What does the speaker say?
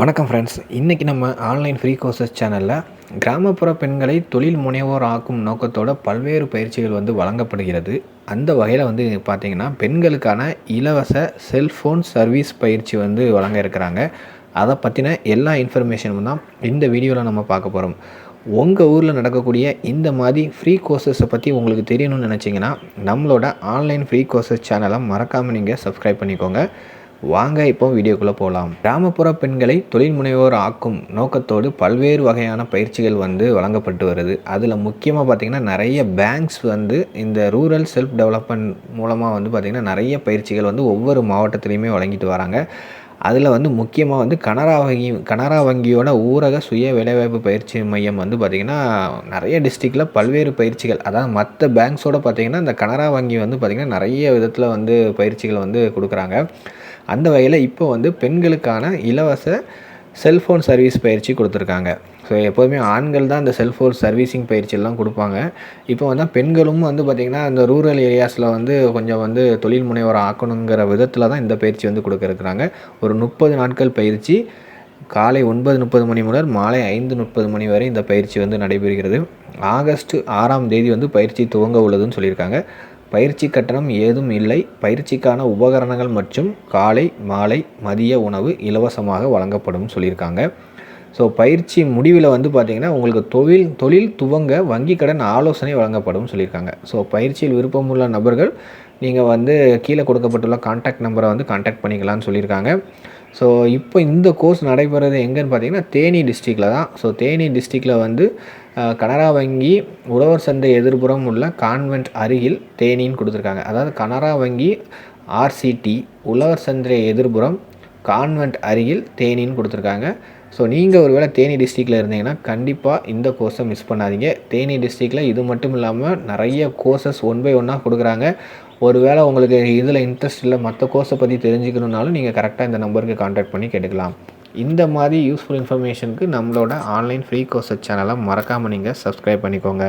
வணக்கம் ஃப்ரெண்ட்ஸ் இன்றைக்கி நம்ம ஆன்லைன் ஃப்ரீ கோர்சஸ் சேனலில் கிராமப்புற பெண்களை தொழில் முனைவோர் ஆக்கும் நோக்கத்தோட பல்வேறு பயிற்சிகள் வந்து வழங்கப்படுகிறது. அந்த வகையில் வந்து பார்த்திங்கன்னா பெண்களுக்கான இலவச செல்ஃபோன் சர்வீஸ் பயிற்சி வந்து வழங்க இருக்கிறாங்க. அதை பற்றின எல்லா இன்ஃபர்மேஷனும் தான் இந்த வீடியோவில் நம்ம பார்க்க போகிறோம் உங்கள் ஊரில் நடக்கக்கூடிய இந்த மாதிரி ஃப்ரீ கோர்சஸை பற்றி உங்களுக்கு தெரியணும்னு நினச்சிங்கன்னா நம்மளோட ஆன்லைன் ஃப்ரீ கோர்சஸ் சேனலை மறக்காமல் நீங்கள் சப்ஸ்கிரைப் பண்ணிக்கோங்க. வாங்க இப்போ வீடியோக்குள்ளே போகலாம் கிராமப்புற பெண்களை தொழில் முனைவோர் ஆக்கும் நோக்கத்தோடு பல்வேறு வகையான பயிற்சிகள் வந்து வழங்கப்பட்டு வருது. அதில் முக்கியமாக பார்த்திங்கன்னா நிறைய பேங்க்ஸ் வந்து இந்த ரூரல் செல்ஃப் டெவலப்மெண்ட் மூலமாக வந்து பார்த்திங்கன்னா நிறைய பயிற்சிகள் வந்து ஒவ்வொரு மாவட்டத்துலேயுமே வழங்கிட்டு வராங்க. அதில் வந்து முக்கியமாக வந்து கனரா வங்கி கனரா வங்கியோட ஊரக சுய வேலைவாய்ப்பு பயிற்சி மையம் வந்து பார்த்திங்கன்னா நிறைய டிஸ்ட்ரிக்டில் பல்வேறு பயிற்சிகள் அதாவது மற்ற பேங்க்ஸோடு பார்த்திங்கன்னா இந்த கனரா வங்கி வந்து பார்த்திங்கன்னா நிறைய விதத்தில் வந்து பயிற்சிகள் வந்து கொடுக்குறாங்க. அந்த வகையில் இப்போ வந்து பெண்களுக்கான இலவச செல்ஃபோன் சர்வீஸ் பயிற்சி கொடுத்துருக்காங்க. ஸோ எப்போதுமே ஆண்கள் தான் இந்த செல்ஃபோன் சர்வீசிங் பயிற்சியெல்லாம் கொடுப்பாங்க. இப்போ வந்து பெண்களும் வந்து பார்த்திங்கன்னா இந்த ரூரல் ஏரியாஸில் வந்து கொஞ்சம் வந்து தொழில் முனைவர் ஆக்கணுங்கிற விதத்தில் தான் இந்த பயிற்சி வந்து கொடுக்குறாங்க ஒரு முப்பது நாட்கள் பயிற்சி காலை ஒன்பது முப்பது மணி முதல் மாலை ஐந்து முப்பது மணி வரை இந்த பயிற்சி வந்து நடைபெறுகிறது. ஆகஸ்ட் ஆறாம் தேதி வந்து பயிற்சி துவங்க உள்ளதுன்னு சொல்லியிருக்காங்க. பயிற்சி கட்டணம் ஏதும் இல்லை. பயிற்சிக்கான உபகரணங்கள் மற்றும் காலை மாலை மதிய உணவு இலவசமாக வழங்கப்படும் சொல்லியிருக்காங்க. ஸோ பயிற்சி முடிவில் வந்து பார்த்திங்கன்னா உங்களுக்கு தொழில் தொழில் துவங்க வங்கி கடன் ஆலோசனை வழங்கப்படும் சொல்லியிருக்காங்க. ஸோ பயிற்சியில் விருப்பமுள்ள நபர்கள் நீங்கள் வந்து கீழே கொடுக்கப்பட்டுள்ள கான்டாக்ட் நம்பரை வந்து கான்டாக்ட் பண்ணிக்கலாம்னு சொல்லியிருக்காங்க. ஸோ இப்போ இந்த கோர்ஸ் நடைபெறது எங்கேன்னு பார்த்தீங்கன்னா தேனி டிஸ்ட்ரிக்டில் தான். ஸோ தேனி டிஸ்ட்ரிக்டில் வந்து கனரா வங்கி உழவர் சந்தை எதிர்புறம் உள்ள கான்வென்ட் அருகில் தேனின்னு கொடுத்துருக்காங்க. அதாவது கனரா வங்கி ஆர்சிடி உழவர் சந்தை எதிர்புறம் கான்வென்ட் அருகில் தேனின்னு கொடுத்துருக்காங்க. ஸோ நீங்கள் ஒரு வேளை தேனி டிஸ்ட்ரிக்டில் இருந்தீங்கன்னா கண்டிப்பாக இந்த கோர்ஸை மிஸ் பண்ணாதீங்க. தேனி டிஸ்ட்ரிக்டில் இது மட்டும் இல்லாமல் நிறைய கோர்சஸ் ஒன் பை ஒன்னாக கொடுக்குறாங்க. ஒரு வேளை உங்களுக்கு இதில் இன்ட்ரெஸ்ட் இல்லை மற்ற கோர்ஸை பற்றி தெரிஞ்சுக்கணுன்னாலும் நீங்கள் கரெக்டாக இந்த நம்பருக்கு காண்டாக்ட் பண்ணி கேட்டுக்கலாம். இந்த மாதிரி யூஸ்ஃபுல் இன்ஃபர்மேஷனுக்கு நம்மளோட ஆன்லைன் ஃப்ரீ கோர்சஸ் சேனலை மறக்காமல் நீங்கள் சப்ஸ்கிரைப் பண்ணிக்கோங்க.